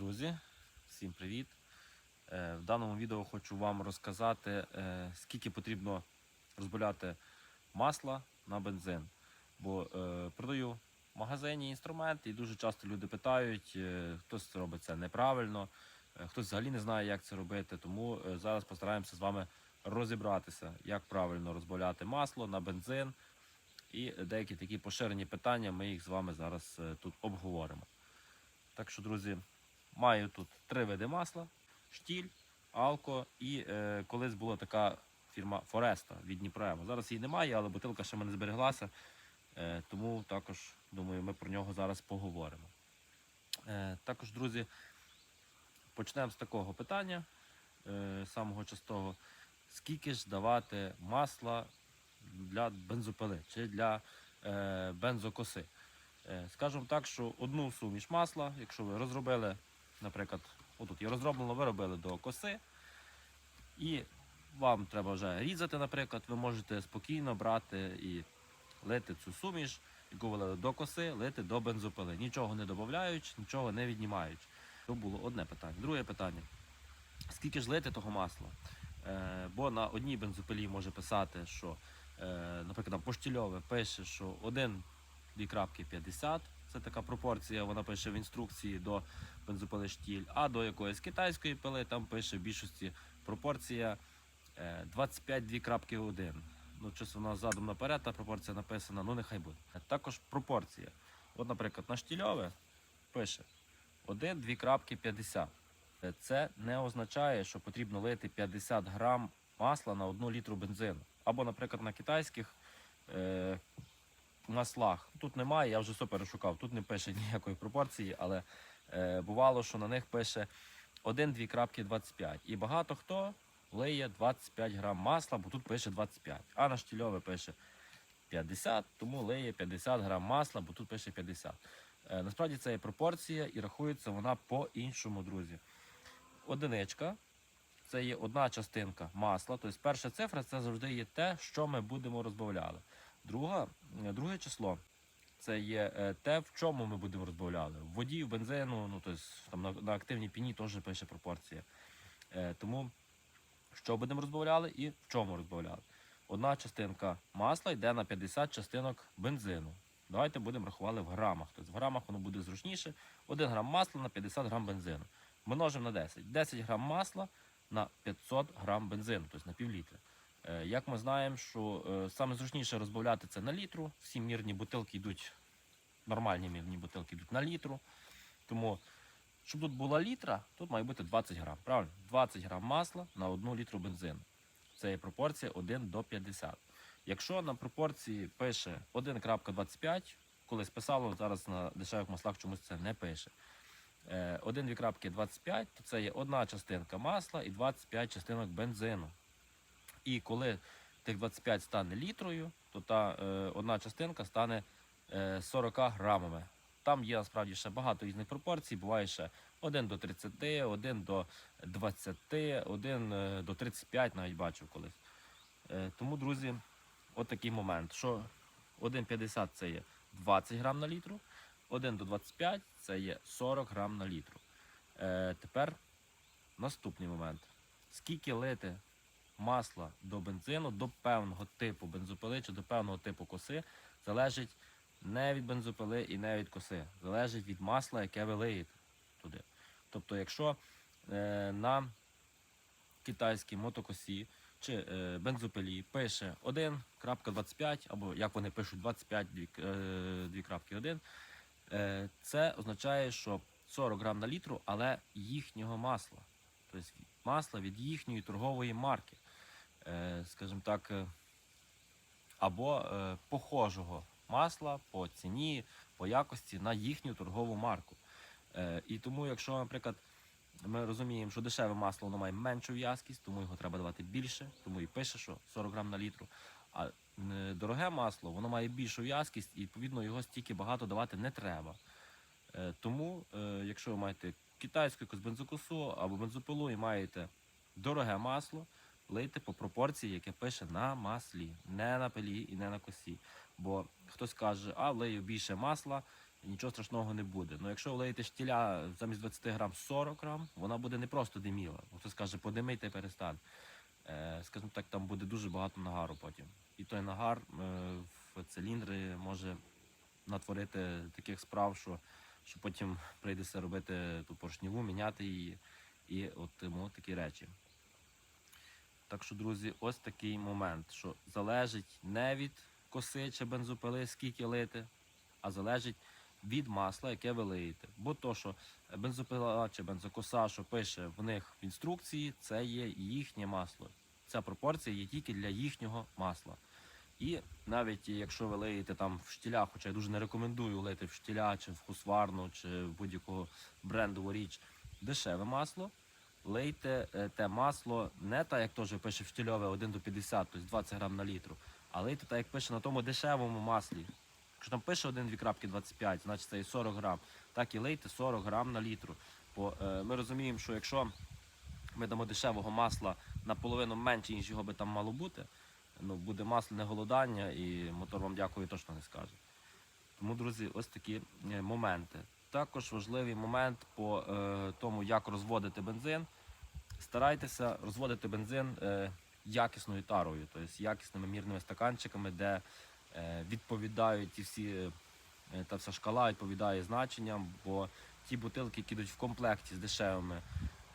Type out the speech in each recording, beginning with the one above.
Друзі, всім привіт! Е, В даному відео хочу вам розказати, е, скільки потрібно розбавляти масла на бензин. Бо е, продаю в магазині інструменти і дуже часто люди питають, хтось робить це неправильно, хтось взагалі не знає, як це робити. Тому зараз постараємося з вами розібратися, як правильно розбавляти масло на бензин. І деякі такі поширені питання ми їх з вами зараз тут обговоримо. Так що, друзі, маю тут три види масла: штіль, алко і е, колись була така фірма Фореста від Дніпроему. Зараз її немає, але бутилка ще в мене збереглася. Е, тому також, думаю, ми про нього зараз поговоримо. Е, також, друзі, почнемо з такого питання, е, самого частого. Скільки ж давати масла для бензопили чи для е, бензокоси? Е, Скажемо так, що одну суміш масла, якщо ви розробили, наприклад, отут є розроблено, ви робили до коси, і вам треба вже різати, наприклад, ви можете спокійно брати і лити цю суміш, яку ви лили до коси, лити до бензопили, нічого не додаючи, нічого не віднімаючи. То було одне питання. Друге питання: скільки ж лити того масла? Е, бо на одній бензопилі може писати, що, е, наприклад, там поштільове пише, що 1 2.50, це така пропорція, вона пише в інструкції до бензопили штіль, а до якоїсь китайської пили там пише в більшості пропорція е, 25 2.1. Ну, щось воно задом наперед, та пропорція написана, ну нехай буде. Також пропорція. От, наприклад, на штільове пише 1 2.50. Е, Це не означає, що потрібно лити 50 грам масла на 1 літру бензину. Або, наприклад, на китайських е, маслах. Тут немає, я вже все перешукав, тут не пише ніякої пропорції, але е, бувало, що на них пише 1-2.25. І багато хто лиє 25 грам масла, бо тут пише 25. А на штільове пише 50, тому лиє 50 грам масла, бо тут пише 50. Е, насправді це є пропорція і рахується вона по-іншому, друзі. Одиничка це є одна частинка масла. Тобто перша цифра це завжди є те, що ми будемо розбавляли. Друга, е, друге число це є е, те, в чому ми будемо розбавляли. В воді, в бензину, ну тобто там на, на активній піні теж пише пропорція. Е, тому що будемо розбавляли і в чому розбавляли. Одна частинка масла йде на 50 частинок бензину. Давайте будемо рахувати в грамах. Тобто в грамах воно буде зручніше. 1 грам масла на 50 грам бензину. Множимо на 10. 10 грам масла на 500 грам бензину, тобто на пів літра. Е, Як ми знаємо, що е, саме зручніше розбавляти це на літру. Всі мірні бутилки йдуть, нормальні мірні бутилки йдуть на літру. Тому, щоб тут була літра, тут має бути 20 грам. Правильно? 20 грам масла на 1 літру бензину. Це є пропорція 1 до 50. Якщо на пропорції пише 1.25, колись писало, зараз на дешевих маслах чомусь це не пише. Е, 1,25, то це є одна частинка масла і 25 частинок бензину. І коли тих 25 стане літрою, то та е, одна частинка стане е, 40 грамами. Там є насправді ще багато різних пропорцій. Буває ще 1 до 30, 1 до 20, 1 е, до 35 навіть бачив колись. Е, тому, друзі, от такий момент, що 1,50 це є 20 грам на літру, 1 до 25 це є 40 грам на літру. Е, тепер наступний момент. Скільки лити масла до бензину, до певного типу бензопили чи до певного типу коси, залежить не від бензопили і не від коси. Залежить від масла, яке ви лиєте туди. Тобто, якщо е, на китайській мотокосі чи е, бензопилі пише 1.25, або як вони пишуть 25 дві- е, 2.1, е, це означає, що 40 грам на літру, але їхнього масла. Тобто масла від їхньої торгової марки. Е, скажімо так, е, або е, похожого масла по ціні, по якості на їхню торгову марку. І тому, якщо, наприклад, ми розуміємо, що дешеве масло воно має меншу в'язкість, тому його треба давати більше, тому і пише, що 40 грам на літру. А дороге масло воно має більшу в'язкість і відповідно його стільки багато давати не треба. Тому, якщо ви маєте китайську якусь бензокосу або бензопилу і маєте дороге масло, лийте по пропорції, яке пише на маслі, не на пилі і не на косі. Бо хтось каже, а лию більше масла, нічого страшного не буде. Ну якщо влиєте штіля замість 20 грам 40 грам, вона буде не просто диміла. Хто скаже, подимий та перестань. Е, скажімо так, там буде дуже багато нагару потім. І той нагар е, в циліндри може натворити таких справ, що, що потім прийдеться робити ту поршневу, міняти її і от тому такі речі. Так що, друзі, ось такий момент, що залежить не від коси чи бензопили, скільки лити, а залежить від масла, яке ви лиєте. Бо то, що бензопила чи бензокоса, що пише в них в інструкції, це є їхнє масло. Ця пропорція є тільки для їхнього масла. І навіть якщо ви лиєте там в штіля, хоча я дуже не рекомендую лити в штіля, чи в хусварну, чи в будь-якого брендову річ, дешеве масло, лийте е, те масло не так, як теж пише в штільове 1 до 50, тобто 20 грам на літру, а лийте так, як пише на тому дешевому маслі. Якщо там пише 1-2 крапки 25, значить це і 40 грам. Так і лийте 40 грам на літру. Бо е, ми розуміємо, що якщо ми дамо дешевого масла наполовину менше, ніж його би там мало бути, ну, буде масляне голодання і мотор вам дякую точно не скаже. Тому, друзі, ось такі е, моменти. Також важливий момент по е, тому, як розводити бензин. Старайтеся розводити бензин е, якісною тарою, тобто якісними мірними стаканчиками, де е, відповідають ті всі, е, та вся шкала відповідає значенням, бо ті бутилки, які йдуть в комплекті з дешевими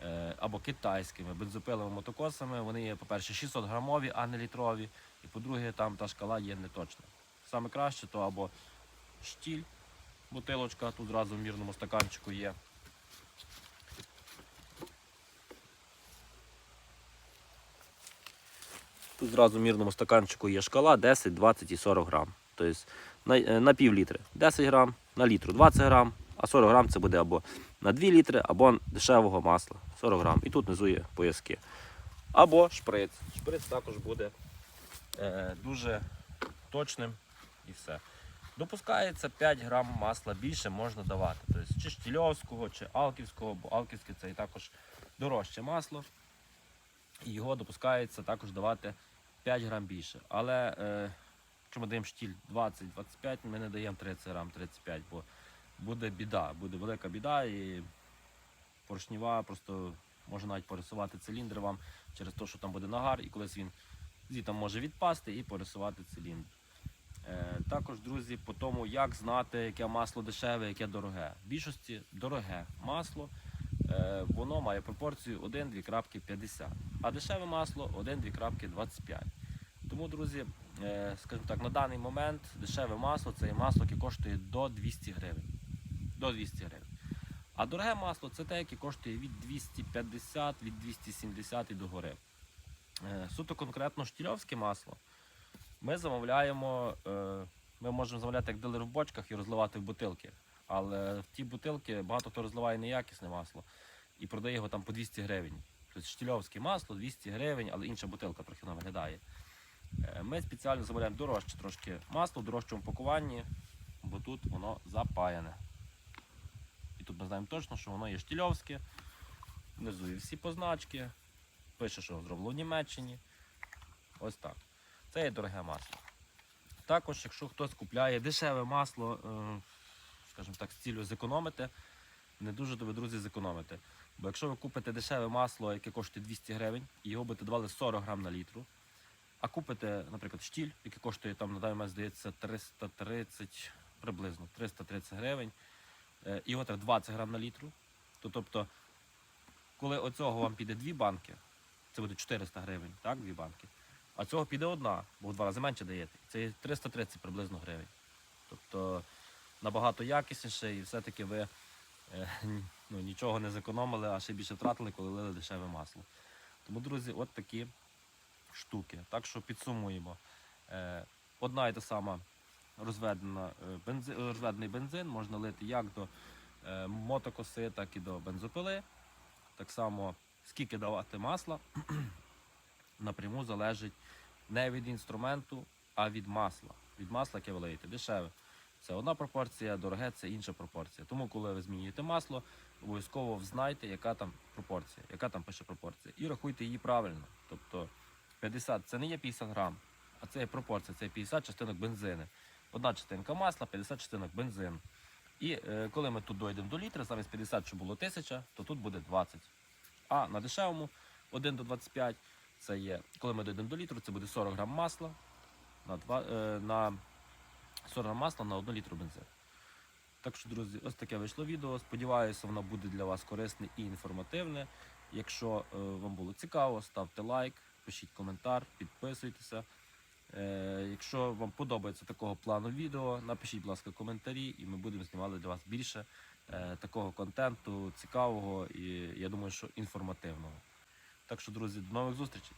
е, або китайськими бензопиловими мотокосами, вони є, по-перше, 600 грамові, а не літрові. І по-друге, там та шкала є неточна. Саме краще то або штіль, бутилочка, тут зразу в мірному стаканчику є. Тут зразу в мірному стаканчику є шкала 10, 20 і 40 грам. Тобто на, е, на пів літри 10 грам, на літру 20 грам, а 40 грам це буде або на 2 літри, або дешевого масла 40 грам. І тут внизу є пояски. Або шприц. Шприц також буде е, дуже точним і все. Допускається 5 грам масла більше можна давати. Тобто чи штільовського, чи алківського, бо алківське це і також дорожче масло. І його допускається також давати 5 грам більше. Але е, якщо ми даємо штіль 20-25, ми не даємо 30 грам, 35, бо буде біда, буде велика біда і поршніва просто може навіть порисувати циліндр вам через те, що там буде нагар, і колись він звідти може відпасти і порисувати циліндр. Е, також, друзі, по тому, як знати, яке масло дешеве, яке дороге. В більшості дороге масло, е, воно має пропорцію 1-2.50, а дешеве масло 1-2.25. Тому, друзі, е, скажімо так, на даний момент дешеве масло це масло, яке коштує до 200 гривень. До 200 гривень. А дороге масло це те, яке коштує від 250, від 270 і до гори. Е, Суто конкретно штільовське масло ми замовляємо, е, ми можемо замовляти як дилер в бочках і розливати в бутилки. Але в ті бутилки багато хто розливає неякісне масло і продає його там по 200 гривень. Тобто штільовське масло 200 гривень, але інша бутилка трохи вона виглядає. Е, Ми спеціально замовляємо дорожче трошки масло в дорожчому пакуванні, бо тут воно запаяне. І тут ми знаємо точно, що воно є штільовське. Внизу є всі позначки. Пише, що зроблено в Німеччині. Ось так. Це є дороге масло. Також, якщо хтось купляє дешеве масло, е, скажімо так, з цілею зекономити, не дуже то друзі, зекономите. Бо якщо ви купите дешеве масло, яке коштує 200 гривень, і його будете давали 40 грам на літру, а купите, наприклад, штіль, який коштує там, на даний момент, здається, 330, приблизно 330 гривень, е, і його треба 20 грам на літру, то тобто, коли оцього вам піде дві банки, це буде 400 гривень, так, дві банки. А цього піде одна, бо в два рази менше даєте. Це 330 приблизно гривень. Тобто набагато якісніше і все-таки ви е, ну, нічого не зекономили, а ще більше втратили, коли лили дешеве масло. Тому, друзі, от такі штуки. Так що підсумуємо. Е, одна і та сама розведена е, бензин, розведений бензин можна лити як до мотокоси, так і до бензопили. Так само, скільки давати масла напряму залежить не від інструменту, а від масла. Від масла, яке ви лиєте. Дешеве. Це одна пропорція, дороге це інша пропорція. Тому, коли ви змінюєте масло, обов'язково взнайте, яка там пропорція, яка там пише пропорція. І рахуйте її правильно. Тобто 50 це не є 50 грам, а це є пропорція, це є 50 частинок бензину. Одна частинка масла, 50 частинок бензину. І е, коли ми тут дійдемо до літра, замість 50, що було 1000, то тут буде 20. А на дешевому 1 до 25 це є, коли ми дійдемо до літру, це буде 40 грам масла на, 2, е, на 40 грам масла на 1 літру бензину. Так що, друзі, ось таке вийшло відео. Сподіваюся, воно буде для вас корисне і інформативне. Якщо е, вам було цікаво, ставте лайк, пишіть коментар, підписуйтеся. Е, якщо вам подобається такого плану відео, напишіть, будь ласка, коментарі, і ми будемо знімати для вас більше е, такого контенту, цікавого і я думаю, що інформативного. Так що, друзі, до нових зустрічей!